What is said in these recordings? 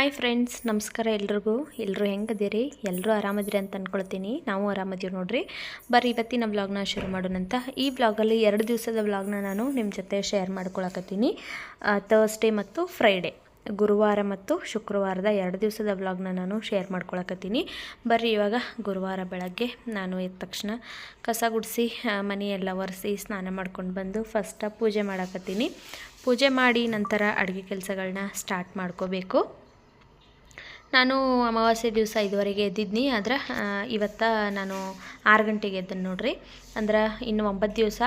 Hi friends ನಮಸ್ಕಾರ ಎಲ್ರಿಗೂ. ಎಲ್ಲರೂ ಹೆಂಗದಿರಿ ಎಲ್ಲರೂ ಆರಾಮದಿರಿ ಅಂತ ಅಂದ್ಕೊಳ್ತೀನಿ ನಾವು ಆರಾಮದೀವಿ ನೋಡ್ರಿ. ಬರ್ರಿ, ಇವತ್ತಿನ ವ್ಲಾಗ್ನ ಶುರು ಮಾಡೋಣಂತ ಈ ವ್ಲಾಗಲ್ಲಿ ಎರಡು ದಿವಸದ ವ್ಲಾಗ್ನ ನಾನು ನಿಮ್ಮ ಜೊತೆ ಶೇರ್ ಮಾಡ್ಕೊಳಕತ್ತೀನಿ. ಥರ್ಸ್ಡೇ ಮತ್ತು ಫ್ರೈಡೇ ಗುರುವಾರ ಮತ್ತು ಶುಕ್ರವಾರದ ಎರಡು ದಿವಸದ ವ್ಲಾಗ್ನ ನಾನು ಶೇರ್ ಮಾಡ್ಕೊಳಕತ್ತೀನಿ. ಬರ್ರಿ, ಇವಾಗ ಗುರುವಾರ ಬೆಳಗ್ಗೆ ನಾನು ಎದ್ದ ತಕ್ಷಣ ಕಸ ಗುಡಿಸಿ ಮನೆಯೆಲ್ಲ ಒರೆಸಿ ಸ್ನಾನ ಮಾಡ್ಕೊಂಡು ಬಂದು ಫಸ್ಟ ಪೂಜೆ ಮಾಡಕತ್ತೀನಿ. ಪೂಜೆ ಮಾಡಿ ನಂತರ ಅಡುಗೆ ಕೆಲಸಗಳನ್ನ ಸ್ಟಾರ್ಟ್ ಮಾಡ್ಕೋಬೇಕು. ನಾನು ಅಮಾವಾಸ್ಯೆ ದಿವಸ ಇದುವರೆಗೆ ಎದ್ದಿದ್ನಿ. ಆದ್ರೆ ಇವತ್ತ ನಾನು ಆರು ಗಂಟೆಗೆ ಎದ್ದನ್ನು ನೋಡ್ರಿ. ಅಂದ್ರೆ, ಇನ್ನು ಒಂಬತ್ತು ದಿವಸ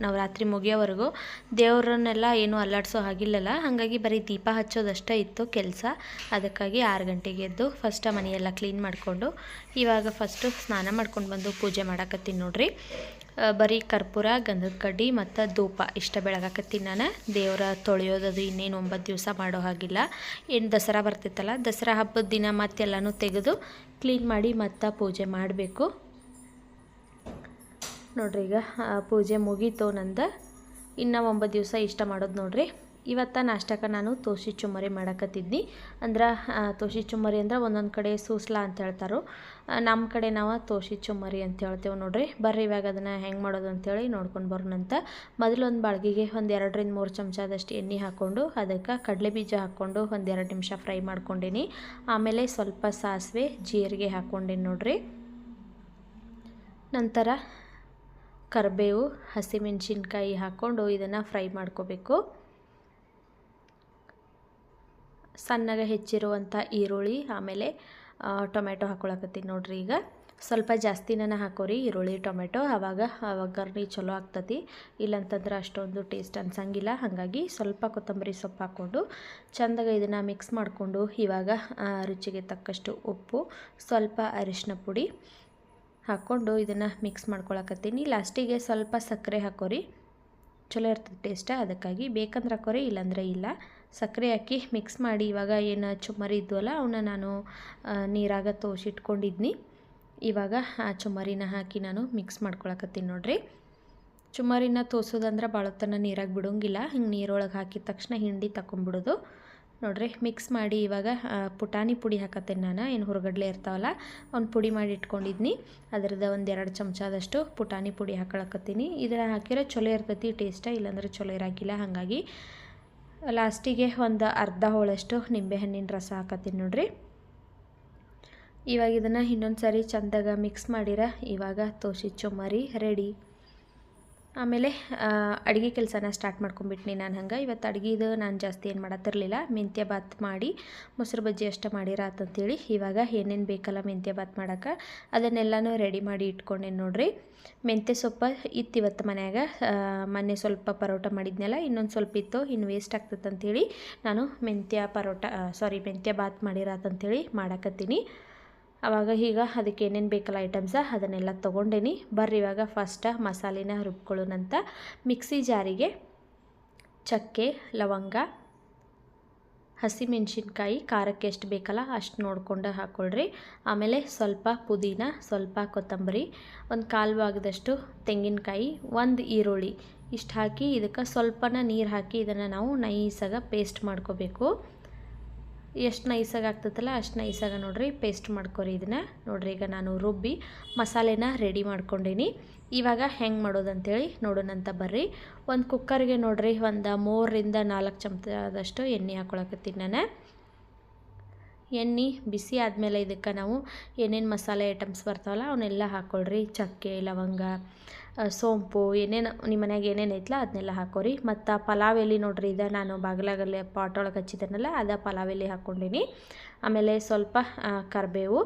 ನವರಾತ್ರಿ ಮುಗಿಯೋವರೆಗೂ ದೇವರನ್ನೆಲ್ಲ ಏನೂ ಅಲ್ಲಾಡಿಸೋ ಹಾಗಿಲ್ಲಲ್ಲ. ಹಾಗಾಗಿ ಬರೀ ದೀಪ ಹಚ್ಚೋದಷ್ಟೇ ಇತ್ತು ಕೆಲಸ. ಅದಕ್ಕಾಗಿ ಆರು ಗಂಟೆಗೆ ಎದ್ದು ಫಸ್ಟ್ ಮನೆಯೆಲ್ಲ ಕ್ಲೀನ್ ಮಾಡಿಕೊಂಡು, ಇವಾಗ ಫಸ್ಟು ಸ್ನಾನ ಮಾಡ್ಕೊಂಡು ಬಂದು ಪೂಜೆ ಮಾಡಕತ್ತೀನಿ ನೋಡ್ರಿ. ಬರೀ ಕರ್ಪೂರ, ಗಂಧದ ಕಡ್ಡಿ ಮತ್ತು ಧೂಪ. ಇಷ್ಟ ಬೆಳಗಾಕತ್ತೀನಿ ನಾನು. ದೇವರ ತೊಳೆಯೋದದು ಇನ್ನೇನು ಒಂಬತ್ತು ದಿವಸ ಮಾಡೋ ಹಾಗಿಲ್ಲ. ಏನು ದಸರಾ ಬರ್ತಿತ್ತಲ್ಲ ದಸರಾ ಹಬ್ಬದ ದಿನ ಮತ್ತೆಲ್ಲನೂ ತೆಗೆದು ಕ್ಲೀನ್ ಮಾಡಿ ಮತ್ತೆ ಪೂಜೆ ಮಾಡಬೇಕು. ನೋಡ್ರಿ ಈಗ ಪೂಜೆ ಮುಗೀತು ನಂದು. ಇನ್ನು ಒಂಬತ್ತು ದಿವಸ ಇಷ್ಟ ಮಾಡೋದು ನೋಡ್ರಿ. ಇವತ್ತು ನಾಷ್ಟಕ್ಕೆ ನಾನು ತೋಸಿ ಚುಮ್ಮರಿ ಮಾಡಕತ್ತಿದ್ನಿ. ಅಂದ್ರೆ ತೋಸಿ ಚುಮ್ಮರಿ ಅಂದ್ರೆ ಒಂದೊಂದು ಕಡೆ ಸೂಸ್ಲಾ ಅಂತ ಹೇಳ್ತಾರೋ. ನಮ್ಮ ಕಡೆ ನಾವು ತೋಸಿ ಚುಮ್ಮರಿ ಅಂತ ಹೇಳ್ತೇವೆ ನೋಡ್ರಿ. ಬರ್ರಿ ಇವಾಗ ಅದನ್ನು ಹೆಂಗೆ ಮಾಡೋದು ಅಂತೇಳಿ ನೋಡ್ಕೊಂಡು ಬರೋಣಂತ ಮೊದಲು ಒಂದು ಬಾಳ್ಗಿಗೆ ಒಂದು ಎರಡರಿಂದ ಮೂರು ಚಮಚದಷ್ಟು ಎಣ್ಣೆ ಹಾಕ್ಕೊಂಡು ಅದಕ್ಕೆ ಕಡಲೆ ಬೀಜ ಹಾಕ್ಕೊಂಡು ಒಂದು ಎರಡು ನಿಮಿಷ ಫ್ರೈ ಮಾಡ್ಕೊಂಡೀನಿ. ಆಮೇಲೆ ಸ್ವಲ್ಪ ಸಾಸಿವೆ, ಜೀರಿಗೆ ಹಾಕ್ಕೊಂಡೀನಿ ನೋಡ್ರಿ. ನಂತರ ಕರಿಬೇವು, ಹಸಿಮೆಣಸಿನ್ಕಾಯಿ ಹಾಕ್ಕೊಂಡು ಇದನ್ನು ಫ್ರೈ ಮಾಡ್ಕೋಬೇಕು. ಸಣ್ಣಗೆ ಹೆಚ್ಚಿರುವಂಥ ಈರುಳ್ಳಿ, ಆಮೇಲೆ ಟೊಮೆಟೊ ಹಾಕೊಳಕತ್ತೀನಿ ನೋಡ್ರಿ ಈಗ. ಸ್ವಲ್ಪ ಜಾಸ್ತಿನ ಹಾಕೋರಿ ಈರುಳ್ಳಿ, ಟೊಮೆಟೊ. ಆವಾಗ ಒಗ್ಗರಣೆ ಚಲೋ ಆಗ್ತತಿ. ಇಲ್ಲಂತಂದ್ರೆ ಅಷ್ಟೊಂದು ಟೇಸ್ಟ್ ಅನ್ಸಂಗಿಲ್ಲ. ಹಾಗಾಗಿ ಸ್ವಲ್ಪ ಕೊತ್ತಂಬರಿ ಸೊಪ್ಪು ಹಾಕ್ಕೊಂಡು ಚಂದಾಗ ಇದನ್ನು ಮಿಕ್ಸ್ ಮಾಡಿಕೊಂಡು ಇವಾಗ ರುಚಿಗೆ ತಕ್ಕಷ್ಟು ಉಪ್ಪು, ಸ್ವಲ್ಪ ಅರಿಶಿನ ಪುಡಿ ಹಾಕ್ಕೊಂಡು ಇದನ್ನು ಮಿಕ್ಸ್ ಮಾಡ್ಕೊಳಕತ್ತೀನಿ. ಲಾಸ್ಟಿಗೆ ಸ್ವಲ್ಪ ಸಕ್ಕರೆ ಹಾಕೋರಿ. ಚಲೋ ಇರ್ತದೆ ಟೇಸ್ಟ ಅದಕ್ಕಾಗಿ ಬೇಕಂದ್ರೆ ಹಾಕೋರಿ, ಇಲ್ಲಾಂದ್ರೆ ಇಲ್ಲ. ಸಕ್ಕರೆ ಹಾಕಿ ಮಿಕ್ಸ್ ಮಾಡಿ ಇವಾಗ ಏನು ಚುಮರಿ ಇದ್ವಲ್ಲ ಅವನ್ನ ನಾನು ನೀರಾಗ ತೋಸಿಟ್ಕೊಂಡಿದ್ನಿ ಇವಾಗ ಆ ಚುಮರಿನ ಹಾಕಿ ನಾನು ಮಿಕ್ಸ್ ಮಾಡ್ಕೊಳಕತ್ತೀನಿ ನೋಡ್ರಿ. ಚುಮ್ಮರಿನ ತೋಸೋದಂದ್ರೆ ಭಾಳೊತ್ತನ ನೀರಾಗಿ ಬಿಡೋಂಗಿಲ್ಲ, ಹಿಂಗೆ ನೀರೊಳಗೆ ಹಾಕಿದ ತಕ್ಷಣ ಹಿಂಡಿ ತಗೊಂಬಿಡೋದು ನೋಡ್ರಿ ಮಿಕ್ಸ್ ಮಾಡಿ ಇವಾಗ ಪುಟಾಣಿ ಪುಡಿ ಹಾಕತ್ತೇನೆ ನಾನು, ಏನು ಹೊರಗಡ್ಲೆ ಇರ್ತಾವಲ್ಲ ಒಂದು ಪುಡಿ ಮಾಡಿ ಇಟ್ಕೊಂಡಿದ್ನಿ. ಅದ್ರದ್ದು ಒಂದು ಎರಡು ಚಮಚದಷ್ಟು ಪುಟಾಣಿ ಪುಡಿ ಹಾಕೊಳಕತ್ತೀನಿ. ಇದನ್ನು ಹಾಕಿರೋ ಚಲೋ ಇರ್ತೈತಿ ಟೇಸ್ಟ ಇಲ್ಲಾಂದ್ರೆ ಚಲೋ ಇರಾಕಿಲ್ಲ. ಹಾಗಾಗಿ ಲಾಸ್ಟಿಗೆ ಒಂದು ಅರ್ಧ ಹೋಳಷ್ಟು ನಿಂಬೆಹಣ್ಣಿನ ರಸ ಹಾಕತ್ತೀನಿ ನೋಡ್ರಿ. ಇವಾಗ ಇದನ್ನು ಇನ್ನೊಂದು ಸಾರಿ ಚಂದಾಗ ಮಿಕ್ಸ್ ಮಾಡಿರ, ಇವಾಗ ತೋಸಿ ಚುಮ್ಮರಿ ರೆಡಿ ಆಮೇಲೆ ಅಡುಗೆ ಕೆಲಸನ ಸ್ಟಾರ್ಟ್ ಮಾಡ್ಕೊಂಬಿಟ್ನಿ ನಾನು ಹಂಗೆ. ಇವತ್ತು ಅಡುಗೆದು ನಾನು ಜಾಸ್ತಿ ಏನು ಮಾಡತ್ತಿರಲಿಲ್ಲ. ಮೆಂತ್ಯ ಬಾತ್ ಮಾಡಿ, ಮೊಸರು ಬಜ್ಜಿ ಅಷ್ಟೇ ಮಾಡಿರಾತಂತೇಳಿ ಇವಾಗ ಏನೇನು ಬೇಕಲ್ಲ ಮೆಂತ್ಯ ಬಾತ್ ಮಾಡೋಕೆ. ಅದನ್ನೆಲ್ಲನೂ ರೆಡಿ ಮಾಡಿ ಇಟ್ಕೊಂಡೇನು ನೋಡ್ರಿ. ಮೆಂತ್ಯ ಸೊಪ್ಪು ಇತ್ತು ಇವತ್ತು ಮನ್ಯಾಗ. ಮೊನ್ನೆ ಸ್ವಲ್ಪ ಪರೋಟ ಮಾಡಿದ್ನಲ್ಲ, ಇನ್ನೊಂದು ಸ್ವಲ್ಪ ಇತ್ತು ಇನ್ನು ವೇಸ್ಟ್ ಆಗ್ತದಂತೇಳಿ ನಾನು ಮೆಂತ್ಯ ಪರೋಟ ಸಾರಿ ಮೆಂತ್ಯ ಬಾತ್ ಮಾಡಿರಾತಂತೇಳಿ ಮಾಡಕತ್ತೀನಿ. ಆವಾಗ ಈಗ ಅದಕ್ಕೆ ಏನೇನು ಬೇಕಲ್ಲ ಐಟಮ್ಸ ಅದನ್ನೆಲ್ಲ ತೊಗೊಂಡೇನಿ. ಬರ್ರಿ ಇವಾಗ ಫಸ್ಟ್ ಮಸಾಲೆನ ರುಬ್ಕೊಳ್ಳೋಣಂತ ಮಿಕ್ಸಿ ಜಾರಿಗೆ ಚಕ್ಕೆ, ಲವಂಗ, ಹಸಿಮೆಣ್ಸಿನ್ಕಾಯಿ, ಖಾರಕ್ಕೆ ಎಷ್ಟು ಬೇಕಲ್ಲ ಅಷ್ಟು ನೋಡಿಕೊಂಡು ಹಾಕ್ಕೊಳ್ರಿ ಆಮೇಲೆ ಸ್ವಲ್ಪ ಪುದೀನ, ಸ್ವಲ್ಪ ಕೊತ್ತಂಬರಿ, ಒಂದು ಕಾಲು ಭಾಗದಷ್ಟು ತೆಂಗಿನಕಾಯಿ, ಒಂದು ಈರುಳ್ಳಿ ಇಷ್ಟು ಹಾಕಿ ಇದಕ್ಕೆ ಸ್ವಲ್ಪನ ನೀರು ಹಾಕಿ ಇದನ್ನು ನಾವು ನೈಸಾಗ ಪೇಸ್ಟ್ ಮಾಡ್ಕೋಬೇಕು. ಎಷ್ಟು ನೈಸಾಗಿ ಆಗ್ತೈತಲ್ಲ, ಅಷ್ಟು ನೈಸಾಗ ನೋಡಿರಿ ಪೇಸ್ಟ್ ಮಾಡ್ಕೊರಿ ಇದನ್ನು. ನೋಡಿರಿ, ಈಗ ನಾನು ರುಬ್ಬಿ ಮಸಾಲೆನ ರೆಡಿ ಮಾಡ್ಕೊಂಡೀನಿ. ಇವಾಗ ಹೆಂಗೆ ಮಾಡೋದಂತೇಳಿ ನೋಡೋಣಂತ ಬರ್ರಿ. ಒಂದು ಕುಕ್ಕರ್ಗೆ ನೋಡಿರಿ, ಒಂದು ಮೂರರಿಂದ ನಾಲ್ಕು ಚಮಚದಷ್ಟು ಎಣ್ಣೆ ಹಾಕ್ಕೊಳಕತ್ತೀನಿ ನಾನು. ಎಣ್ಣೆ ಬಿಸಿ ಆದಮೇಲೆ ಇದಕ್ಕೆ ನಾವು ಏನೇನು ಮಸಾಲೆ ಐಟಮ್ಸ್ ಬರ್ತಾವಲ್ಲ ಅವನ್ನೆಲ್ಲ ಹಾಕ್ಕೊಳ್ರಿ ಚಕ್ಕೆ, ಲವಂಗ ಸೋಂಪು, ಏನೇನು ನಿಮ್ಮ ಮನ್ಯಾಗ ಏನೇನು ಐತಲ್ಲ ಅದನ್ನೆಲ್ಲ ಹಾಕೋರಿ. ಮತ್ತು ಪಲಾವ್ ಎಲೆ ನೋಡ್ರಿ, ಇದು ನಾನು ಬಾಗಿಲಾಗಲ್ಲಿ ಪಾಟ್ ಒಳಗೆ ಹಚ್ಚಿದ್ದೇನಲ್ಲ, ಅದ ಪಲಾವ್ ಎಲೆ ಹಾಕ್ಕೊಂಡೀನಿ. ಆಮೇಲೆ ಸ್ವಲ್ಪ ಕರಿಬೇವು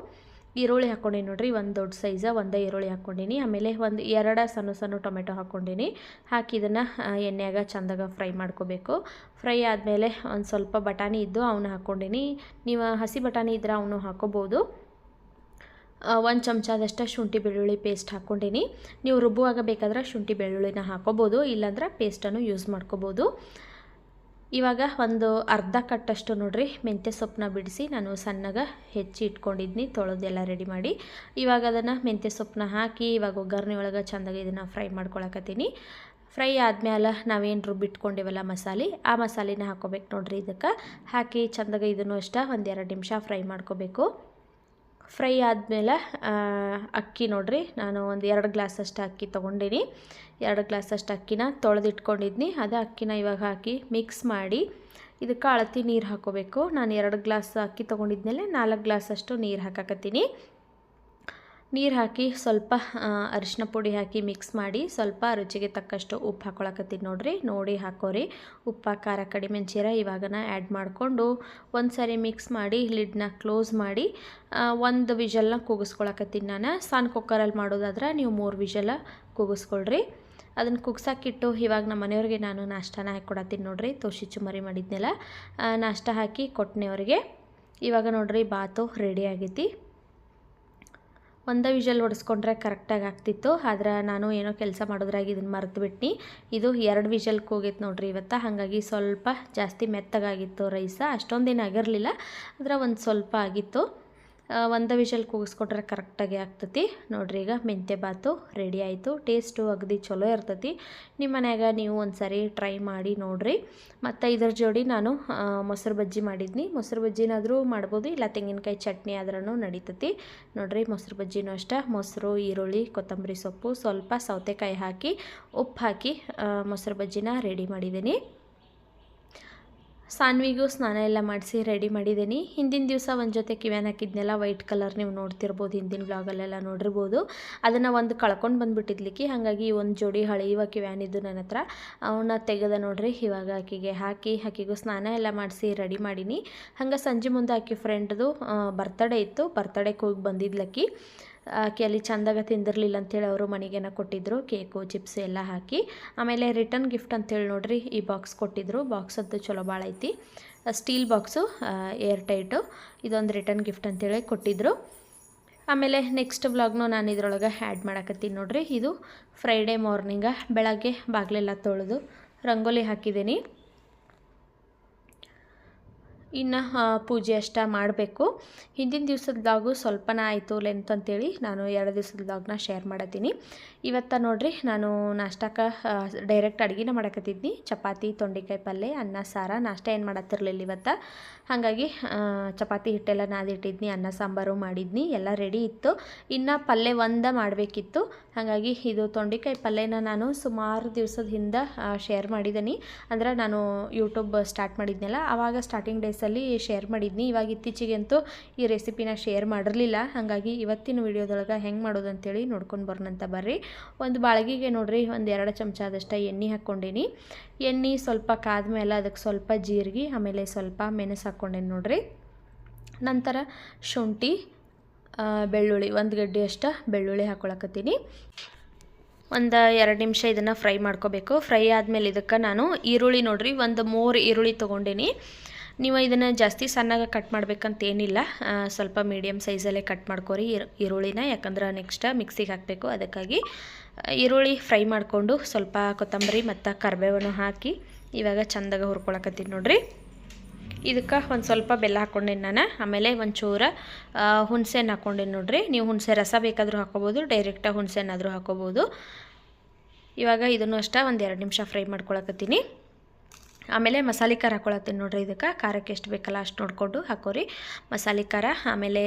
ಈರುಳ್ಳಿ ಹಾಕ್ಕೊಂಡೀನಿ ನೋಡ್ರಿ, ಒಂದು ದೊಡ್ಡ ಸೈಜ ಒಂದೇ ಈರುಳ್ಳಿ ಹಾಕ್ಕೊಂಡೀನಿ. ಆಮೇಲೆ ಒಂದು ಎರಡು ಸಣ್ಣ ಸಣ್ಣ ಟೊಮೆಟೊ ಹಾಕ್ಕೊಂಡೀನಿ. ಹಾಕಿ ಇದನ್ನು ಎಣ್ಣೆಯಾಗ ಚಂದಾಗ ಫ್ರೈ ಮಾಡ್ಕೋಬೇಕು. ಫ್ರೈ ಆದಮೇಲೆ ಒಂದು ಸ್ವಲ್ಪ ಬಟಾಣಿ ಇದ್ದು ಅವನ್ನ ಹಾಕ್ಕೊಂಡೀನಿ. ನೀವು ಹಸಿ ಬಟಾಣಿ ಇದ್ದರೆ ಅವನು ಹಾಕೋಬೋದು. ಒಂದು ಚಮಚದಷ್ಟು ಶುಂಠಿ ಬೆಳ್ಳುಳ್ಳಿ ಪೇಸ್ಟ್ ಹಾಕ್ಕೊಂಡೀನಿ. ನೀವು ರುಬ್ಬುವಾಗ ಬೇಕಾದ್ರೆ ಶುಂಠಿ ಬೆಳ್ಳುಳ್ಳಿನ ಹಾಕೋಬೋದು, ಇಲ್ಲಾಂದ್ರೆ ಪೇಸ್ಟನ್ನು ಯೂಸ್ ಮಾಡ್ಕೋಬೋದು. ಇವಾಗ ಒಂದು ಅರ್ಧ ಕಟ್ಟಷ್ಟು ನೋಡ್ರಿ ಮೆಂತ್ಯ ಸೊಪ್ಪನ್ನ ಬಿಡಿಸಿ ನಾನು ಸಣ್ಣಗೆ ಹೆಚ್ಚಿ ಇಟ್ಕೊಂಡಿದ್ನಿ, ತೊಳೆದೆಲ್ಲ ರೆಡಿ ಮಾಡಿ. ಇವಾಗ ಅದನ್ನು ಮೆಂತ್ಯ ಸೊಪ್ಪನ್ನ ಹಾಕಿ, ಇವಾಗ ಒಗ್ಗರಣೆ ಒಳಗೆ ಚೆಂದಾಗಿ ಇದನ್ನು ಫ್ರೈ ಮಾಡ್ಕೊಳಕತ್ತೀನಿ. ಫ್ರೈ ಆದಮೇಲೆ ನಾವೇನು ರುಬ್ಬಿಟ್ಕೊಂಡಿವಲ್ಲ ಮಸಾಲೆ, ಆ ಮಸಾಲೆನ ಹಾಕೋಬೇಕು ನೋಡ್ರಿ ಇದಕ್ಕೆ. ಹಾಕಿ ಚಂದಾಗ ಇದನ್ನು ಅಷ್ಟ ಒಂದೆರಡು ನಿಮಿಷ ಫ್ರೈ ಮಾಡ್ಕೋಬೇಕು. ಫ್ರೈ ಆದಮೇಲೆ ಅಕ್ಕಿ ನೋಡಿರಿ, ನಾನು ಒಂದು ಎರಡು ಗ್ಲಾಸಷ್ಟು ಅಕ್ಕಿ ತೊಗೊಂಡಿನಿ. ಎರಡು ಗ್ಲಾಸಷ್ಟು ಅಕ್ಕಿನ ತೊಳೆದಿಟ್ಕೊಂಡಿದ್ನಿ. ಅದೇ ಅಕ್ಕಿನ ಇವಾಗ ಹಾಕಿ ಮಿಕ್ಸ್ ಮಾಡಿ ಇದಕ್ಕೆ ಅಳತಿ ನೀರು ಹಾಕೋಬೇಕು. ನಾನು ಎರಡು ಗ್ಲಾಸ್ ಅಕ್ಕಿ ತೊಗೊಂಡಿದ್ಮೇಲೆ ನಾಲ್ಕು ಗ್ಲಾಸಷ್ಟು ನೀರು ಹಾಕಾಕತ್ತೀನಿ. ನೀರು ಹಾಕಿ ಸ್ವಲ್ಪ ಅರಿಶಿನ ಪುಡಿ ಹಾಕಿ ಮಿಕ್ಸ್ ಮಾಡಿ ಸ್ವಲ್ಪ ರುಚಿಗೆ ತಕ್ಕಷ್ಟು ಉಪ್ಪು ಹಾಕೊಳಕತ್ತೀನಿ ನೋಡಿರಿ. ನೋಡಿ ಹಾಕೋರಿ. ಉಪ್ಪು, ಖಾರ, ಕಡಿಮೆ ಜೀರ ಇವಾಗನ ಆ್ಯಡ್ ಮಾಡಿಕೊಂಡು ಒಂದು ಸಾರಿ ಮಿಕ್ಸ್ ಮಾಡಿ ಲಿಡ್ನ ಕ್ಲೋಸ್ ಮಾಡಿ ಒಂದು ವಿಷಲ್ನ ಕೂಗಿಸ್ಕೊಳಕತ್ತೀನಿ ನಾನು. ಸಣ್ಣ ಕುಕ್ಕರಲ್ಲಿ ಮಾಡೋದಾದ್ರೆ ನೀವು ಮೂರು ವಿಷಲ ಕೂಗಿಸ್ಕೊಳ್ರಿ. ಅದನ್ನು ಕುಗ್ಸಾಕಿಟ್ಟು ಇವಾಗ ನಮ್ಮ ಮನೆಯವ್ರಿಗೆ ನಾನು ನಾಷ್ಟಾನ ಹಾಕಿ ಕೊಡತ್ತೀನಿ ನೋಡ್ರಿ. ತೋಶಿ ಚುಮರಿ ಮಾಡಿದ್ನೆಲ್ಲ ನಾಷ್ಟ ಹಾಕಿ ಕೊಟ್ಟನೆಯವ್ರಿಗೆ ಇವಾಗ ನೋಡಿರಿ ಬಾತು ರೆಡಿ ಆಗೈತಿ. ಒಂದೇ ವಿಷಲ್ ಹೊಡೆಸ್ಕೊಂಡ್ರೆ ಕರೆಕ್ಟಾಗಿ ಆಗ್ತಿತ್ತು. ಆದ್ರೆ ನಾನು ಏನೋ ಕೆಲಸ ಮಾಡೋದ್ರಾಗಿ ಇದನ್ನು ಮರೆತು ಬಿಟ್ನಿ ಇದು ಎರಡು ವಿಷಲ್ ಹೋಗೈತೆ ನೋಡ್ರಿ ಇವತ್ತು. ಹಾಗಾಗಿ ಸ್ವಲ್ಪ ಜಾಸ್ತಿ ಮೆತ್ತಗಾಗಿತ್ತು ರೈಸ. ಅಷ್ಟೊಂದೇನು ಆಗಿರಲಿಲ್ಲ. ಆದರೆ ಒಂದು ಸ್ವಲ್ಪ ಆಗಿತ್ತು. ಒಂದು ವಿಷಲ್ ಕೂಗಿಸ್ಕೊಟ್ರೆ ಕರೆಕ್ಟಾಗಿ ಆಗ್ತತಿ. ನೋಡ್ರಿ ಈಗ ಮೆಂತ್ಯ ಬಾತು ರೆಡಿ ಆಯಿತು. ಟೇಸ್ಟು ಅಗದಿ ಚಲೋ ಇರ್ತತಿ. ನಿಮ್ಮ ಮನ್ಯಾಗ ನೀವು ಒಂದು ಸಾರಿ ಟ್ರೈ ಮಾಡಿ ನೋಡ್ರಿ. ಮತ್ತು ಇದ್ರ ಜೋಡಿ ನಾನು ಮೊಸರು ಬಜ್ಜಿ ಮಾಡಿದ್ನಿ. ಮೊಸರು ಬಜ್ಜಿನಾದರೂ ಮಾಡ್ಬೋದು, ಇಲ್ಲ ತೆಂಗಿನಕಾಯಿ ಚಟ್ನಿ ಆದ್ರೂ ನಡೀತತಿ. ನೋಡ್ರಿ ಮೊಸರು ಬಜ್ಜಿನೂ ಅಷ್ಟೇ. ಮೊಸರು, ಈರುಳ್ಳಿ, ಕೊತ್ತಂಬರಿ ಸೊಪ್ಪು, ಸ್ವಲ್ಪ ಸೌತೆಕಾಯಿ ಹಾಕಿ, ಉಪ್ಪು ಹಾಕಿ ಮೊಸರು ಬಜ್ಜಿನ ರೆಡಿ ಮಾಡಿದ್ದೀನಿ ಸಾನ್ವಿಗೂ ಸ್ನಾನ ಎಲ್ಲ ಮಾಡಿಸಿ ರೆಡಿ ಮಾಡಿದ್ದೀನಿ. ಹಿಂದಿನ ದಿವಸ ಒಂದು ಜೊತೆ ಕಿವ್ಯಾನ್ ಹಾಕಿದ್ನೆಲ್ಲ ವೈಟ್ ಕಲರ್ ನೀವು ನೋಡ್ತಿರ್ಬೋದು, ಹಿಂದಿನ ಬ್ಲಾಗಲ್ಲೆಲ್ಲ ನೋಡಿರ್ಬೋದು. ಅದನ್ನು ಒಂದು ಕಳ್ಕೊಂಡು ಬಂದುಬಿಟ್ಟಿದ್ಲಿಕ್ಕೆ, ಹಾಗಾಗಿ ಒಂದು ಜೋಡಿ ಹಳೆಯುವ ಕಿವ್ಯಾನ್ ಇದ್ದು ನನ್ನ ಹತ್ರ. ಅವನ್ನ ತೆಗೆದ ನೋಡ್ರಿ, ಇವಾಗ ಆಕಿಗೆ ಹಾಕಿ, ಆಕಿಗೂ ಸ್ನಾನ ಎಲ್ಲ ಮಾಡಿಸಿ ರೆಡಿ ಮಾಡೀನಿ. ಹಂಗೆ ಸಂಜೆ ಮುಂದೆ ಆಕೆ ಫ್ರೆಂಡ್ದು ಬರ್ತಡೇ ಇತ್ತು ಬರ್ತಡೇಗೆ ಹೋಗಿ ಬಂದಿದ್ಲಕ್ಕಿ. ಆಕೆ ಅಲ್ಲಿ ಚಂದಾಗ ತಿಂದಿರಲಿಲ್ಲ ಅಂತೇಳಿ ಅವರು ಮನೆಗೇನ ಕೊಟ್ಟಿದ್ದರು ಕೇಕು, ಚಿಪ್ಸ್ ಎಲ್ಲ ಹಾಕಿ. ಆಮೇಲೆ ರಿಟರ್ನ್ ಗಿಫ್ಟ್ ಅಂತೇಳಿ ನೋಡಿರಿ, ಈ ಬಾಕ್ಸ್ ಕೊಟ್ಟಿದ್ದರು ಬಾಕ್ಸ್ ಅಂತೂ ಚಲೋ ಭಾಳ ಐತಿ. ಸ್ಟೀಲ್ ಬಾಕ್ಸು ಏರ್ ಟೈಟು ಇದೊಂದು ರಿಟರ್ನ್ ಗಿಫ್ಟ್ ಅಂತೇಳಿ ಕೊಟ್ಟಿದ್ದರು ಆಮೇಲೆ ನೆಕ್ಸ್ಟ್ ಬ್ಲಾಗ್ನು ನಾನು ಇದ್ರೊಳಗೆ ಆ್ಯಡ್ ಮಾಡಕತ್ತೀನಿ ನೋಡಿರಿ. ಇದು ಫ್ರೈಡೇ ಮಾರ್ನಿಂಗ ಬೆಳಗ್ಗೆ ಬಾಗಿಲೆಲ್ಲ ತೊಳೆದು ರಂಗೋಲಿ ಹಾಕಿದ್ದೀನಿ. ಇನ್ನು ಪೂಜೆ ಅಷ್ಟ ಮಾಡಬೇಕು. ಹಿಂದಿನ ದಿವ್ಸದ ಸ್ವಲ್ಪನ ಆಯಿತು ಲೆಂತ್ ಅಂತೇಳಿ ನಾನು ಎರಡು ದಿವ್ಸದ ಬ್ಲಾಗ್ನ ಶೇರ್ ಮಾಡತ್ತೀನಿ ಇವತ್ತು ನೋಡ್ರಿ, ನಾನು ನಾಷ್ಟಕ್ಕೆ ಡೈರೆಕ್ಟ್ ಅಡುಗೆನ ಮಾಡಕತ್ತಿದ್ದೀನಿ ಚಪಾತಿ, ತೊಂಡೆಕಾಯಿ ಪಲ್ಯ ಅನ್ನ, ಸಾರ, ನಾಷ್ಟ ಏನು ಮಾಡತ್ತಿರಲಿಲ್ಲ ಇವತ್ತು. ಹಾಗಾಗಿ ಚಪಾತಿ ಹಿಟ್ಟೆಲ್ಲ ನಾದಿಟ್ಟಿದ್ನಿ, ಅನ್ನ, ಸಾಂಬಾರು ಮಾಡಿದ್ನಿ, ಎಲ್ಲ ರೆಡಿ ಇತ್ತು. ಇನ್ನು ಪಲ್ಯ ಒಂದ ಮಾಡಬೇಕಿತ್ತು. ಹಾಗಾಗಿ ಇದು ತೊಂಡೆಕಾಯಿ ಪಲ್ಯನ ನಾನು ಸುಮಾರು ದಿವಸದ ಹಿಂದೆ ಶೇರ್ ಮಾಡಿದ್ದೀನಿ ಅಂದ್ರೆ ನಾನು ಯೂಟ್ಯೂಬ್ ಸ್ಟಾರ್ಟ್ ಮಾಡಿದ್ನಲ್ಲ ಆವಾಗ ಸ್ಟಾರ್ಟಿಂಗ್ ಡೇಸಲ್ಲಿ ಶೇರ್ ಮಾಡಿದ್ನಿ. ಇವಾಗ ಇತ್ತೀಚೆಗೆ ಅಂತೂ ಈ ರೆಸಿಪಿನ ಶೇರ್ ಮಾಡಿರಲಿಲ್ಲ. ಹಾಗಾಗಿ ಇವತ್ತಿನ ವಿಡಿಯೋದೊಳಗೆ ಹೆಂಗೆ ಮಾಡೋದು ಅಂತೇಳಿ ನೋಡ್ಕೊಂಡು ಬರೋಣಂತ ಬರ್ರಿ. ಒಂದು ಬಾಳಗಿಗೆ ನೋಡ್ರಿ, ಒಂದು ಎರಡು ಚಮಚ ಆದಷ್ಟು ಎಣ್ಣೆ ಹಾಕ್ಕೊಂಡೇನಿ. ಎಣ್ಣೆ ಸ್ವಲ್ಪ ಕಾದ್ಮೇಲೆ ಅದಕ್ಕೆ ಸ್ವಲ್ಪ ಜೀರಿಗೆ, ಆಮೇಲೆ ಸ್ವಲ್ಪ ಮೆಣಸು ಹಾಕ್ಕೊಂಡೇನಿ ನೋಡ್ರಿ. ನಂತರ ಶುಂಠಿ ಬೆಳ್ಳುಳ್ಳಿ, ಒಂದು ಗಡ್ಡೆ ಅಷ್ಟು ಬೆಳ್ಳುಳ್ಳಿ ಹಾಕ್ಕೊಳಕತ್ತೀನಿ ಒಂದು ಎರಡು ನಿಮಿಷ ಇದನ್ನು ಫ್ರೈ ಮಾಡ್ಕೋಬೇಕು. ಫ್ರೈ ಆದಮೇಲೆ ಇದಕ್ಕೆ ನಾನು ಈರುಳ್ಳಿ ನೋಡ್ರಿ, ಒಂದು ಮೂರು ಈರುಳ್ಳಿ ತೊಗೊಂಡೀನಿ. ನೀವು ಇದನ್ನು ಜಾಸ್ತಿ ಸಣ್ಣಗೆ ಕಟ್ ಮಾಡ್ಬೇಕಂತ ಏನಿಲ್ಲ. ಸ್ವಲ್ಪ ಮೀಡಿಯಮ್ ಸೈಜಲ್ಲೇ ಕಟ್ ಮಾಡ್ಕೊರಿ ಈರುಳ್ಳಿನ. ಯಾಕಂದ್ರೆ ನೆಕ್ಸ್ಟ್ ಮಿಕ್ಸಿಗೆ ಹಾಕಬೇಕು. ಅದಕ್ಕಾಗಿ ಈರುಳ್ಳಿ ಫ್ರೈ ಮಾಡಿಕೊಂಡು ಸ್ವಲ್ಪ ಕೊತ್ತಂಬರಿ ಮತ್ತು ಕರಿಬೇವನ್ನು ಹಾಕಿ ಇವಾಗ ಚಂದಾಗ ಹುರ್ಕೊಳಕತ್ತೀನಿ ನೋಡಿರಿ. ಇದಕ್ಕೆ ಒಂದು ಸ್ವಲ್ಪ ಬೆಲ್ಲ ಹಾಕ್ಕೊಂಡೇನಿ ನಾನು. ಆಮೇಲೆ ಒಂಚೂರು ಹುಣಸೆಹಣ್ಣು ಹಾಕ್ಕೊಂಡೇನಿ ನೋಡಿರಿ. ನೀವು ಹುಣಸೆ ರಸ ಬೇಕಾದರೂ ಹಾಕೋಬೋದು ಡೈರೆಕ್ಟಾಗಿ ಹುಣಸೆಹಣ್ಣಾದರೂ ಹಾಕೋಬೋದು. ಇವಾಗ ಇದನ್ನು ಅಷ್ಟೇ ಒಂದು ಎರಡು ನಿಮಿಷ ಫ್ರೈ ಮಾಡ್ಕೊಳಕತ್ತೀನಿ. ಆಮೇಲೆ ಮಸಾಲೆ ಖಾರ ಹಾಕೊಳತ್ತೀನಿ ನೋಡ್ರಿ ಇದಕ್ಕೆ. ಖಾರಕ್ಕೆ ಎಷ್ಟು ಬೇಕಲ್ಲ ಅಷ್ಟು ನೋಡಿಕೊಂಡು ಹಾಕೋರಿ. ಮಸಾಲೆ ಖಾರ, ಆಮೇಲೆ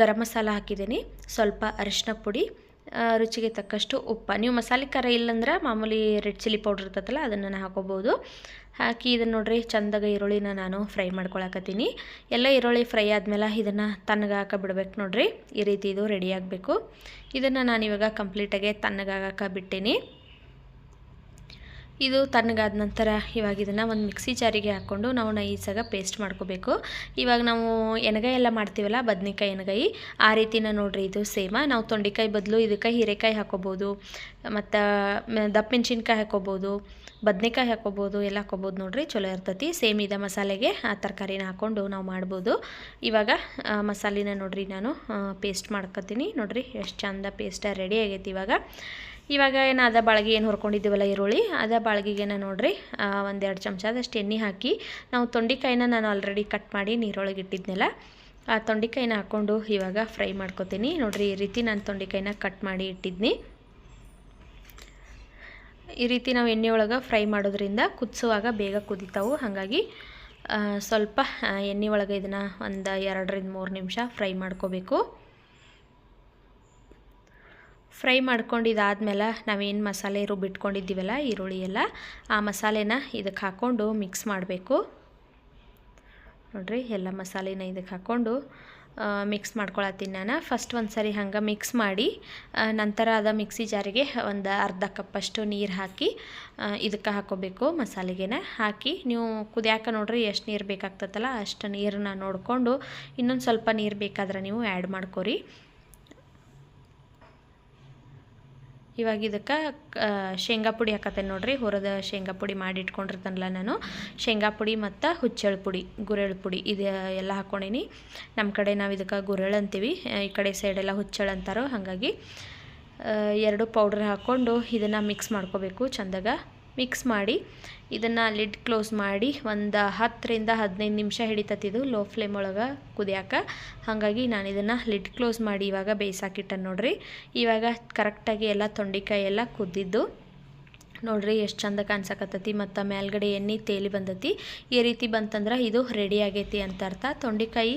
ಗರಂ ಮಸಾಲ ಹಾಕಿದ್ದೀನಿ. ಸ್ವಲ್ಪ ಅರಿಶಿನ ಪುಡಿ ರುಚಿಗೆ ತಕ್ಕಷ್ಟು ಉಪ್ಪು. ನೀವು ಮಸಾಲೆ ಖಾರ ಇಲ್ಲಂದ್ರೆ ಮಾಮೂಲಿ ರೆಡ್ ಚಿಲ್ಲಿ ಪೌಡ್ರ್ ಇರ್ತದಲ್ಲ ಅದನ್ನು ಹಾಕೋಬೋದು. ಹಾಕಿ ಇದನ್ನು ನೋಡ್ರಿ, ಚಂದಾಗ ಈರುಳ್ಳಿನ ನಾನು ಫ್ರೈ ಮಾಡ್ಕೊಳಕತ್ತೀನಿ. ಎಲ್ಲ ಈರುಳ್ಳಿ ಫ್ರೈ ಆದಮೇಲೆ ಇದನ್ನು ತಣ್ಣಗೆ ಬಿಡ್ಬೇಕು ನೋಡ್ರಿ. ಈ ರೀತಿ ಇದು ರೆಡಿ ಆಗಬೇಕು. ಇದನ್ನು ನಾನಿವಾಗ ಕಂಪ್ಲೀಟಾಗೆ ತಣ್ಣಗಾಗಕ್ಕೆ ಬಿಟ್ಟೀನಿ ಇದು ತಣ್ಣಗಾದ ನಂತರ ಇವಾಗ ಇದನ್ನು ಒಂದು ಮಿಕ್ಸಿ ಜಾರಿಗೆ ಹಾಕ್ಕೊಂಡು ನಾವು ನೈಸಾಗ ಪೇಸ್ಟ್ ಮಾಡ್ಕೋಬೇಕು. ಇವಾಗ ನಾವು ಎಣಗಾಯಿ ಎಲ್ಲ ಮಾಡ್ತೀವಲ್ಲ, ಬದನೆಕಾಯಿ ಎಣ್ಗಾಯಿ, ಆ ರೀತಿನ ನೋಡ್ರಿ ಇದು ಸೇಮ. ನಾವು ತೊಂಡೆಕಾಯಿ ಬದಲು ಇದಕ್ಕೆ ಹೀರೆಕಾಯಿ ಹಾಕೋಬೋದು, ಮತ್ತು ದಪ್ಪ ಮೆಣಸಿನ್ಕಾಯಿ ಹಾಕೋಬೋದು, ಬದನೆಕಾಯಿ ಹಾಕೋಬೋದು, ಎಲ್ಲ ಹಾಕೋಬೋದು ನೋಡ್ರಿ, ಚಲೋ ಇರ್ತೈತಿ. ಸೇಮ್ ಇದೆ ಮಸಾಲೆಗೆ ಆ ತರಕಾರಿನ ಹಾಕ್ಕೊಂಡು ನಾವು ಮಾಡ್ಬೋದು. ಇವಾಗ ಮಸಾಲಿನ ನೋಡ್ರಿ ನಾನು ಪೇಸ್ಟ್ ಮಾಡ್ಕೊತೀನಿ. ನೋಡ್ರಿ, ಎಷ್ಟು ಚಂದ ಪೇಸ್ಟ ರೆಡಿ ಆಗೈತಿ ಇವಾಗ. ಇವಾಗ ಏನು ಅದ ಬಾಳ್ಗೆ ಏನು ಹುರ್ಕೊಂಡಿದ್ದೀವಲ್ಲ ಈರುಳ್ಳಿ? ಅದ ನೋಡಿರಿ ನೋಡ್ರಿ ಒಂದೆರಡು ಚಮಚದಷ್ಟು ಎಣ್ಣೆ ಹಾಕಿ, ನಾವು ತೊಂಡಿಕಾಯಿನ ನಾನು ಆಲ್ರೆಡಿ ಕಟ್ ಮಾಡಿ ನೀರೊಳಗೆ ಇಟ್ಟಿದ್ನಲ್ಲ, ಆ ತೊಂಡೆಕಾಯಿನ ಹಾಕ್ಕೊಂಡು ಇವಾಗ ಫ್ರೈ ಮಾಡ್ಕೊತೀನಿ. ನೋಡಿರಿ, ಈ ರೀತಿ ನಾನು ತೊಂಡೆಕಾಯ್ನ ಕಟ್ ಮಾಡಿ ಇಟ್ಟಿದ್ನಿ. ಈ ರೀತಿ ನಾವು ಎಣ್ಣೆ ಒಳಗೆ ಫ್ರೈ ಮಾಡೋದ್ರಿಂದ ಕುದಿಸುವಾಗ ಬೇಗ ಕುದಿತಾವು. ಹಾಗಾಗಿ ಸ್ವಲ್ಪ ಎಣ್ಣೆ ಒಳಗೆ ಇದನ್ನು ಒಂದು ಎರಡರಿಂದ ಮೂರು ನಿಮಿಷ ಫ್ರೈ ಮಾಡ್ಕೋಬೇಕು. ಫ್ರೈ ಮಾಡ್ಕೊಂಡಿದ್ದಾದ್ಮೇಲೆ ನಾವೇನು ಮಸಾಲೆ ರುಬ್ಬಿಟ್ಕೊಂಡಿದ್ದೀವಲ್ಲ ಈರುಳ್ಳಿ ಎಲ್ಲ, ಆ ಮಸಾಲೆನ ಇದಕ್ಕೆ ಹಾಕ್ಕೊಂಡು ಮಿಕ್ಸ್ ಮಾಡಬೇಕು. ನೋಡ್ರಿ, ಎಲ್ಲ ಮಸಾಲೆನ ಇದಕ್ಕೆ ಹಾಕ್ಕೊಂಡು ಮಿಕ್ಸ್ ಮಾಡ್ಕೊಳತ್ತೀನಿ ನಾನು. ಫಸ್ಟ್ ಒಂದು ಸರಿ ಹಂಗೆ ಮಿಕ್ಸ್ ಮಾಡಿ ನಂತರ ಅದ ಮಿಕ್ಸಿ ಜಾರಿಗೆ ಒಂದು ಅರ್ಧ ಕಪ್ಪಷ್ಟು ನೀರು ಹಾಕಿ ಇದಕ್ಕೆ ಹಾಕೋಬೇಕು ಮಸಾಲೆಗೆನ. ಹಾಕಿ, ನೀವು ಕುದಿಯಾಕ ನೋಡ್ರಿ ಎಷ್ಟು ನೀರು ಬೇಕಾಗ್ತದಲ್ಲ ಅಷ್ಟು ನೀರನ್ನ ನೋಡಿಕೊಂಡು ಇನ್ನೊಂದು ಸ್ವಲ್ಪ ನೀರು ಬೇಕಾದ್ರೆ ನೀವು ಆ್ಯಡ್ ಮಾಡ್ಕೊರಿ. ಇವಾಗ ಇದಕ್ಕೆ ಶೇಂಗಾ ಪುಡಿ ಹಾಕತ್ತೇನೆ ನೋಡಿರಿ. ಹೊರದ ಶೇಂಗಾ ಪುಡಿ ಮಾಡಿ ಇಟ್ಕೊಂಡಿರ್ತೇನಲ್ಲ ನಾನು. ಶೇಂಗಾ ಪುಡಿ ಮತ್ತು ಹುಚ್ಚೆಳ್ಳು ಪುಡಿ ಗುರೆಳ್ಳು ಪುಡಿ ಇದು ಎಲ್ಲ ಹಾಕ್ಕೊಂಡೀನಿ ನಮ್ಮ ಕಡೆ ನಾವು ಇದಕ್ಕೆ ಗುರೆಳ್ ಅಂತೀವಿ. ಈ ಕಡೆ ಸೈಡೆಲ್ಲ ಹುಚ್ಚಳು ಅಂತಾರೋ ಹಾಗಾಗಿ ಎರಡು ಪೌಡ್ರ್ ಹಾಕ್ಕೊಂಡು ಇದನ್ನು ಮಿಕ್ಸ್ ಮಾಡ್ಕೋಬೇಕು ಚಂದಾಗ. ಮಿಕ್ಸ್ ಮಾಡಿ ಇದನ್ನು ಲಿಡ್ ಕ್ಲೋಸ್ ಮಾಡಿ ಒಂದು ಹತ್ತರಿಂದ ಹದಿನೈದು ನಿಮಿಷ ಹಿಡಿತತ್ತಿದು ಲೋ ಫ್ಲೇಮ್ ಒಳಗೆ ಕುದಿಯಾಕ. ಹಾಗಾಗಿ ನಾನು ಇದನ್ನು ಲಿಡ್ ಕ್ಲೋಸ್ ಮಾಡಿ ಇವಾಗ ಬೇಯಿಸಾಕಿಟ್ಟೆ ನೋಡಿರಿ. ಇವಾಗ ಕರೆಕ್ಟಾಗಿ ಎಲ್ಲ ತೊಂಡಿಕಾಯಿ ಎಲ್ಲ ಕುದ್ದಿದ್ದು ನೋಡ್ರಿ ಎಷ್ಟು ಚಂದ ಕಾಣಿಸಕತ್ತೈತಿ ಮತ್ತು ಮೇಲ್ಗಡೆ ಎಣ್ಣೆ ತೇಲಿ ಬಂದತಿ. ಈ ರೀತಿ ಬಂತಂದ್ರೆ ಇದು ರೆಡಿ ಆಗೈತಿ ಅಂತ ಅರ್ಥ. ತೊಂಡೆಕಾಯಿ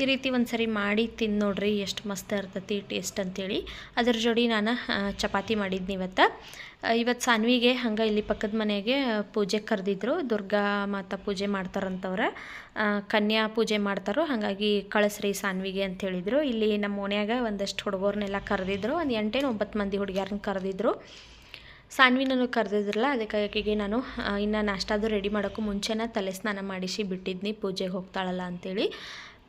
ಈ ರೀತಿ ಒಂದ್ಸರಿ ಮಾಡಿ ತಿಂದು ನೋಡ್ರಿ ಎಷ್ಟು ಮಸ್ತ್ ಇರ್ತತಿ ಟೇಸ್ಟ್ ಅಂತೇಳಿ. ಅದ್ರ ಜೋಡಿ ನಾನು ಚಪಾತಿ ಮಾಡಿದ್ನಿ ಇವತ್ತು. ಇವತ್ತು ಸಾನ್ವಿಗೆ ಹಂಗೆ ಇಲ್ಲಿ ಪಕ್ಕದ ಮನೆಗೆ ಪೂಜೆ ಕರೆದಿದ್ರು. ದುರ್ಗಾ ಮಾತಾ ಪೂಜೆ ಮಾಡ್ತಾರಂತವ್ರ. ಕನ್ಯಾ ಪೂಜೆ ಮಾಡ್ತಾರೋ, ಹಾಗಾಗಿ ಕಳಿಸ್ರಿ ಸಾನ್ವಿಗೆ ಅಂತ ಹೇಳಿದರು. ಇಲ್ಲಿ ನಮ್ಮ ಓಣ್ಯಾಗ ಒಂದಷ್ಟು ಹುಡುಗರನ್ನೆಲ್ಲ ಕರೆದಿದ್ರು. ಒಂದು ಎಂಟೇನು ಒಂಬತ್ತು ಮಂದಿ ಹುಡುಗಿಯರನ್ನ ಕರೆದಿದ್ರು. ಸಾನ್ವಿನೂ ಕರೆದಿದ್ರಲ್ಲ ಅದಕ್ಕೆ ನಾನು ಇನ್ನು ನಾಷ್ಟಾದು ರೆಡಿ ಮಾಡೋಕ್ಕೂ ಮುಂಚೆನೇ ತಲೆ ಸ್ನಾನ ಮಾಡಿಸಿ ಬಿಟ್ಟಿದ್ನಿ, ಪೂಜೆಗೆ ಹೋಗ್ತಾಳಲ್ಲ ಅಂತೇಳಿ.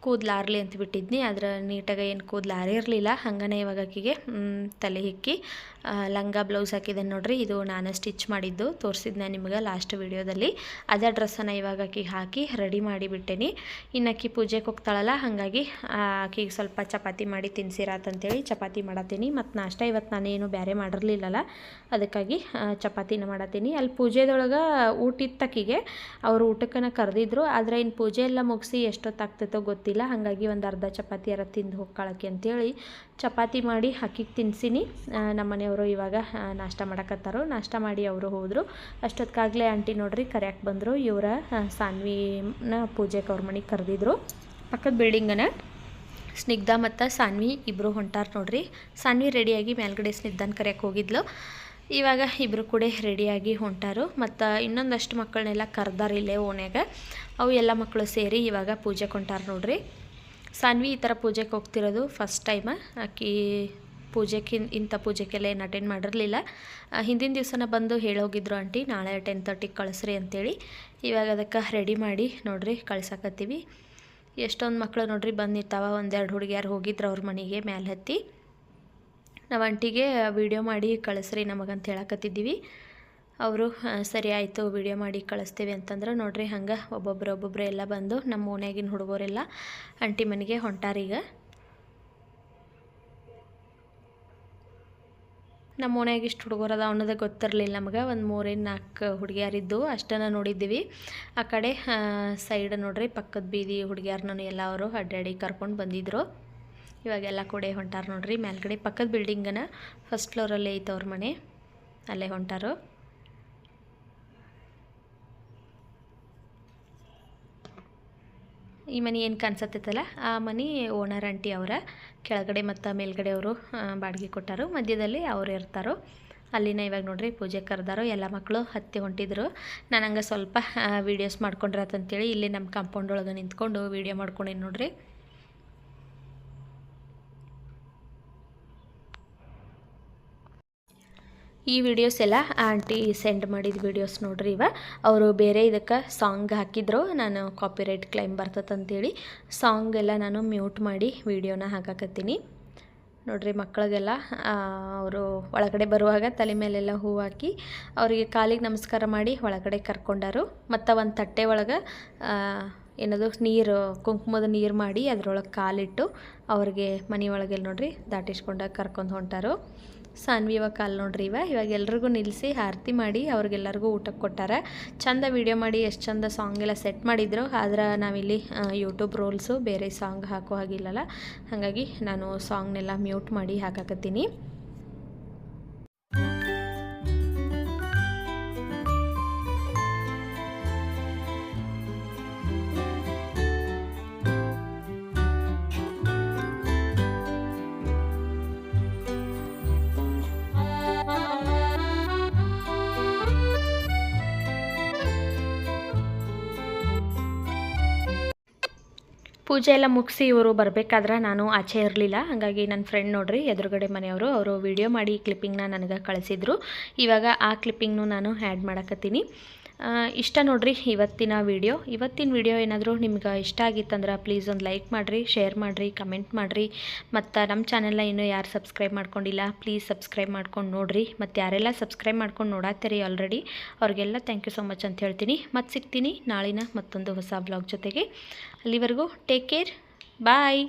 ಕೂದಲಾರ್ಲಿ ಅಂತ ಬಿಟ್ಟಿದ್ನಿ. ಆದ್ರೆ ನೀಟಾಗಿ ಏನು ಕೂದಲು ಆರಿರಲಿಲ್ಲ ಹಂಗನೇ ಇವಾಗ ಆಕಿಗೆ ತಲೆ ಹಿಕ್ಕಿ ಲಂಗ ಬ್ಲೌಸ್ ಹಾಕಿದೆ ನೋಡ್ರಿ. ಇದು ನಾನು ಸ್ಟಿಚ್ ಮಾಡಿದ್ದು. ತೋರಿಸಿದ್ನೆ ನಿಮ್ಗೆ ಲಾಸ್ಟ್ ವೀಡಿಯೋದಲ್ಲಿ ಅದೇ ಡ್ರೆಸ್ಸನ್ನು ಇವಾಗ ಆಕಿಗೆ ಹಾಕಿ ರೆಡಿ ಮಾಡಿಬಿಟ್ಟೇನಿ ಇನ್ನು ಆಕಿ ಪೂಜೆಗೆ ಹೋಗ್ತಾಳಲ್ಲ, ಹಾಗಾಗಿ ಆಕಿಗೆ ಸ್ವಲ್ಪ ಚಪಾತಿ ಮಾಡಿ ತಿನ್ಸಿರಾತಂತೇಳಿ ಚಪಾತಿ ಮಾಡತ್ತೀನಿ ಮತ್ತು ನಾಷ್ಟ ಇವತ್ತು ನಾನೇನು ಬೇರೆ ಮಾಡಿರಲಿಲ್ಲಲ್ಲ. ಅದಕ್ಕಾಗಿ ಚಪಾತಿನ ಮಾಡತ್ತೀನಿ ಅಲ್ಲಿ ಪೂಜೆದೊಳಗೆ ಊಟ ಇತ್ತಕ್ಕಿಗೆ ಅವರು ಊಟಕ್ಕನ ಕರೆದಿದ್ರು. ಆದರೆ ಇನ್ನು ಪೂಜೆ ಎಲ್ಲ ಮುಗಿಸಿ ಎಷ್ಟೊತ್ತಾಗ್ತೈತೋ ಗೊತ್ತಿಲ್ಲ. ಹಾಗಾಗಿ ಒಂದು ಅರ್ಧ ಚಪಾತಿ ಯಾರ ತಿಂದು ಹೋಗ್ಕೊಳಕ್ಕೆ ಅಂತೇಳಿ ಚಪಾತಿ ಮಾಡಿ ಹಾಕಿಗೆ ತಿನ್ಸಿನಿ. ನಮ್ಮ ಮನೆಯವರು ಇವಾಗ ನಾಷ್ಟ ಮಾಡಕತ್ತಾರೋ. ನಾಷ್ಟ ಮಾಡಿ ಅವರು ಹೋದರು. ಅಷ್ಟೊತ್ತಿಗಾಗಲೇ ಆಂಟಿ ನೋಡ್ರಿ ಕರ್ಯಾಕೆ ಬಂದರು. ಇವರ ಸಾನ್ವಿನ ಪೂಜೆಗೆ ಅವ್ರ ಮನೆಗೆ ಕರೆದಿದ್ರು. ಪಕ್ಕದ ಬಿಲ್ಡಿಂಗನ ಸ್ನಿಗ್ಧ ಮತ್ತು ಸಾನ್ವಿ ಇಬ್ಬರು ಹೊಂಟಾರ ನೋಡ್ರಿ. ಸಾನ್ವಿ ರೆಡಿಯಾಗಿ ಮೇಲ್ಗಡೆ ಸ್ನಿಗ್ಧನ ಕರೆಯಕ್ಕೆ ಹೋಗಿದ್ಲು. ಇವಾಗ ಇಬ್ಬರು ಕೂಡ ರೆಡಿಯಾಗಿ ಹೊಂಟಾರು. ಮತ್ತು ಇನ್ನೊಂದಷ್ಟು ಮಕ್ಕಳನ್ನೆಲ್ಲ ಕರ್ದಾರ ಇಲ್ಲೇ ಓಣ್ಯಾಗ. ಅವು ಎಲ್ಲ ಮಕ್ಕಳು ಸೇರಿ ಇವಾಗ ಪೂಜೆಗೆ ಹೊಂಟಾರ ನೋಡ್ರಿ. ಸಾನ್ವಿ ಈ ಥರ ಪೂಜೆಗೆ ಹೋಗ್ತಿರೋದು ಫಸ್ಟ್ ಟೈಮ ಆಕೆ ಪೂಜೆಗೆ ಇಂಥ ಪೂಜೆಗೆಲ್ಲ ಏನು ಅಟೆಂಡ್ ಮಾಡಿರಲಿಲ್ಲ. ಹಿಂದಿನ ದಿವಸನ ಬಂದು ಹೇಳೋಗಿದ್ರು ಆಂಟಿ, ನಾಳೆ ಟೆನ್ ತರ್ಟಿಗೆ ಕಳಿಸ್ರಿ ಅಂತೇಳಿ. ಇವಾಗ ಅದಕ್ಕೆ ರೆಡಿ ಮಾಡಿ ನೋಡ್ರಿ ಕಳ್ಸಕತ್ತೀವಿ. ಎಷ್ಟೊಂದು ಮಕ್ಕಳು ನೋಡ್ರಿ ಬಂದು ನಿಂತಾವ ಒಂದೆರಡು ಹುಡುಗಿಯಾರು ಹೋಗಿದ್ರು ಅವ್ರ ಮನೆಗೆ ಮ್ಯಾಲೆ ಹತ್ತಿ. ನಾವು ಅಂಟಿಗೆ ವೀಡಿಯೋ ಮಾಡಿ ಕಳಿಸ್ರಿ ನಮಗಂತ ಹೇಳಕತ್ತಿದ್ದೀವಿ. ಅವರು ಸರಿ ಆಯಿತು ವಿಡಿಯೋ ಮಾಡಿ ಕಳಿಸ್ತೀವಿ ಅಂತಂದ್ರೆ ನೋಡ್ರಿ ಹಂಗೆ ಒಬ್ಬೊಬ್ರು ಒಬ್ಬೊಬ್ರು ಎಲ್ಲ ಬಂದು ನಮ್ಮ ಓಣ್ಯಾಗಿನ ಹುಡುಗರೆಲ್ಲ ಅಂಟಿ ಮನೆಗೆ ಹೊಂಟಾರೀಗ ನಮ್ಮ ಓಣ್ಯಾಗ ಇಷ್ಟು ಹುಡುಗರು ಅದ ಅನ್ನೋದೇ ಗೊತ್ತಿರಲಿಲ್ಲ ನಮಗೆ. ಒಂದು ಮೂರೇನು ನಾಲ್ಕು ಹುಡುಗಿಯರಿದ್ದು ಅಷ್ಟನ್ನು ನೋಡಿದ್ದೀವಿ. ಆ ಕಡೆ ಸೈಡ್ ನೋಡ್ರಿ ಪಕ್ಕದ ಬೀದಿ ಹುಡುಗಿಯರ್ನೂ ಎಲ್ಲ ಅವರು ಅಡ್ಡಾಡಿ ಕರ್ಕೊಂಡು ಬಂದಿದ್ದರು ಇವಾಗೆಲ್ಲ ಕೂಡ ಹೊಂಟಾರ ನೋಡ್ರಿ. ಮೇಲ್ಗಡೆ ಪಕ್ಕದ ಬಿಲ್ಡಿಂಗನ ಫಸ್ಟ್ ಫ್ಲೋರಲ್ಲೇ ಐತೆ ಅವ್ರ ಮನೆ. ಅಲ್ಲೇ ಹೊಂಟಾರು. ಈ ಮನೆ ಏನು ಕಾಣಿಸತ್ತೈತಲ್ಲ? ಆ ಮನೆ ಓನರ್, ಆಂಟಿ ಅವರ. ಕೆಳಗಡೆ ಮತ್ತು ಮೇಲ್ಗಡೆ ಅವರು ಬಾಡಿಗೆ ಕೊಟ್ಟಾರು. ಮಧ್ಯದಲ್ಲಿ ಅವರು ಇರ್ತಾರೋ. ಅಲ್ಲಿನ ಇವಾಗ ನೋಡ್ರಿ ಪೂಜೆ ಕರೆದಾರೋ. ಎಲ್ಲ ಮಕ್ಕಳು ಹತ್ತಿ ಹೊಂಟಿದ್ರು. ನಾನು ಹಂಗೆ ಸ್ವಲ್ಪ ವೀಡಿಯೋಸ್ ಮಾಡ್ಕೊಂಡಿರತ್ತಂತೇಳಿ ಇಲ್ಲಿ ನಮ್ಮ ಕಾಂಪೌಂಡ್ ಒಳಗೆ ನಿಂತ್ಕೊಂಡು ವೀಡಿಯೋ ಮಾಡ್ಕೊಂಡೇನಿ ನೋಡ್ರಿ. ಈ ವಿಡಿಯೋಸ್ ಎಲ್ಲ ಆಂಟಿ ಸೆಂಡ್ ಮಾಡಿದ ವಿಡಿಯೋಸ್ ನೋಡ್ರಿ ಇವ. ಅವರು ಬೇರೆ ಇದಕ್ಕೆ ಸಾಂಗ್ ಹಾಕಿದ್ರು. ನಾನು ಕಾಪಿರೈಟ್ ಕ್ಲೈಮ್ ಬರ್ತದಂತೇಳಿ ಸಾಂಗ್ ಎಲ್ಲ ನಾನು ಮ್ಯೂಟ್ ಮಾಡಿ ವಿಡಿಯೋನ ಹಾಕಾಕತ್ತೀನಿ. ನೋಡ್ರಿ ಮಕ್ಕಳಿಗೆಲ್ಲ ಅವರು ಒಳಗಡೆ ಬರುವಾಗ ತಲೆ ಮೇಲೆಲ್ಲ ಹೂ ಹಾಕಿ ಅವರಿಗೆ ಕಾಲಿಗೆ ನಮಸ್ಕಾರ ಮಾಡಿ ಒಳಗಡೆ ಕರ್ಕೊಂಡಾರು. ಮತ್ತು ಒಂದು ತಟ್ಟೆ ಒಳಗೆ ಏನದು, ನೀರು, ಕುಂಕುಮದ ನೀರು ಮಾಡಿ ಅದರೊಳಗೆ ಕಾಲಿಟ್ಟು ಅವ್ರಿಗೆ ಮನೆಯೊಳಗೆಲ್ಲ ನೋಡ್ರಿ ದಾಟಿಸ್ಕೊಂಡಾಗ ಕರ್ಕೊಂಡು ಹೊಂಟಾರು. ಸಾನ್ವಿ ಇವಾಗ ಕಾಲು ನೋಡ್ರಿ ಇವ. ಇವಾಗ ಎಲ್ರಿಗೂ ನಿಲ್ಲಿಸಿ ಆರತಿ ಮಾಡಿ ಅವ್ರಿಗೆಲ್ಲರಿಗೂ ಊಟಕ್ಕೆ ಕೊಟ್ಟಾರೆ. ಚಂದ ವೀಡಿಯೋ ಮಾಡಿ, ಎಷ್ಟು ಚಂದ ಸಾಂಗ್ ಎಲ್ಲ ಸೆಟ್ ಮಾಡಿದ್ರು. ಆದ್ರೆ ನಾವಿಲ್ಲಿ ಯೂಟ್ಯೂಬ್ ರೋಲ್ಸು ಬೇರೆ ಸಾಂಗ್ ಹಾಕೋ ಹಾಗಿಲ್ಲಲ್ಲ. ಹಾಗಾಗಿ ನಾನು ಸಾಂಗ್ನೆಲ್ಲ ಮ್ಯೂಟ್ ಮಾಡಿ ಹಾಕಾಕತ್ತೀನಿ. ಪೂಜೆ ಎಲ್ಲ ಮುಗಿಸಿ ಇವರು ಬರಬೇಕಾದ್ರೆ ನಾನು ಆಚೆ ಇರಲಿಲ್ಲ. ಹಾಗಾಗಿ ನನ್ನ ಫ್ರೆಂಡ್ ನೋಡ್ರಿ, ಎದುರುಗಡೆ ಮನೆಯವರು ಅವರು ವಿಡಿಯೋ ಮಾಡಿ ಕ್ಲಿಪ್ಪಿಂಗ್ನ ನನಗೆ ಕಳಿಸಿದ್ರು. ಇವಾಗ ಆ ಕ್ಲಿಪ್ಪಿಂಗ್ನು ನಾನು ಆ್ಯಡ್ ಮಾಡಕತ್ತೀನಿ. ಇಷ್ಟ ನೋಡ್ರಿ ಇವತ್ತಿನ ವಿಡಿಯೋ. ಇವತ್ತಿನ ವಿಡಿಯೋ ಏನಾದರೂ ನಿಮ್ಗೆ ಇಷ್ಟ ಆಗಿತ್ತಂದ್ರೆ ಪ್ಲೀಸ್ ಒಂದು ಲೈಕ್ ಮಾಡಿರಿ ಶೇರ್ ಮಾಡಿರಿ ಕಮೆಂಟ್ ಮಾಡಿರಿ. ಮತ್ತು ನಮ್ಮ ಚಾನೆಲ್ನ ಇನ್ನೂ ಯಾರು ಸಬ್ಸ್ಕ್ರೈಬ್ ಮಾಡ್ಕೊಂಡಿಲ್ಲ ಪ್ಲೀಸ್ ಸಬ್ಸ್ಕ್ರೈಬ್ ಮಾಡ್ಕೊಂಡು ನೋಡಿರಿ. ಮತ್ತು ಯಾರೆಲ್ಲ ಸಬ್ಸ್ಕ್ರೈಬ್ ಮಾಡ್ಕೊಂಡು ನೋಡಾತ್ತೀರಿ ಆಲ್ರೆಡಿ ಅವ್ರಿಗೆಲ್ಲ ಥ್ಯಾಂಕ್ ಯು ಸೊ ಮಚ್ ಅಂತ ಹೇಳ್ತೀನಿ. ಮತ್ತು ಸಿಗ್ತೀನಿ ನಾಳಿನ ಮತ್ತೊಂದು ಹೊಸ ಬ್ಲಾಗ್ ಜೊತೆಗೆ. ಅಲ್ಲಿವರೆಗೂ ಟೇಕ್ ಕೇರ್ ಬಾಯ್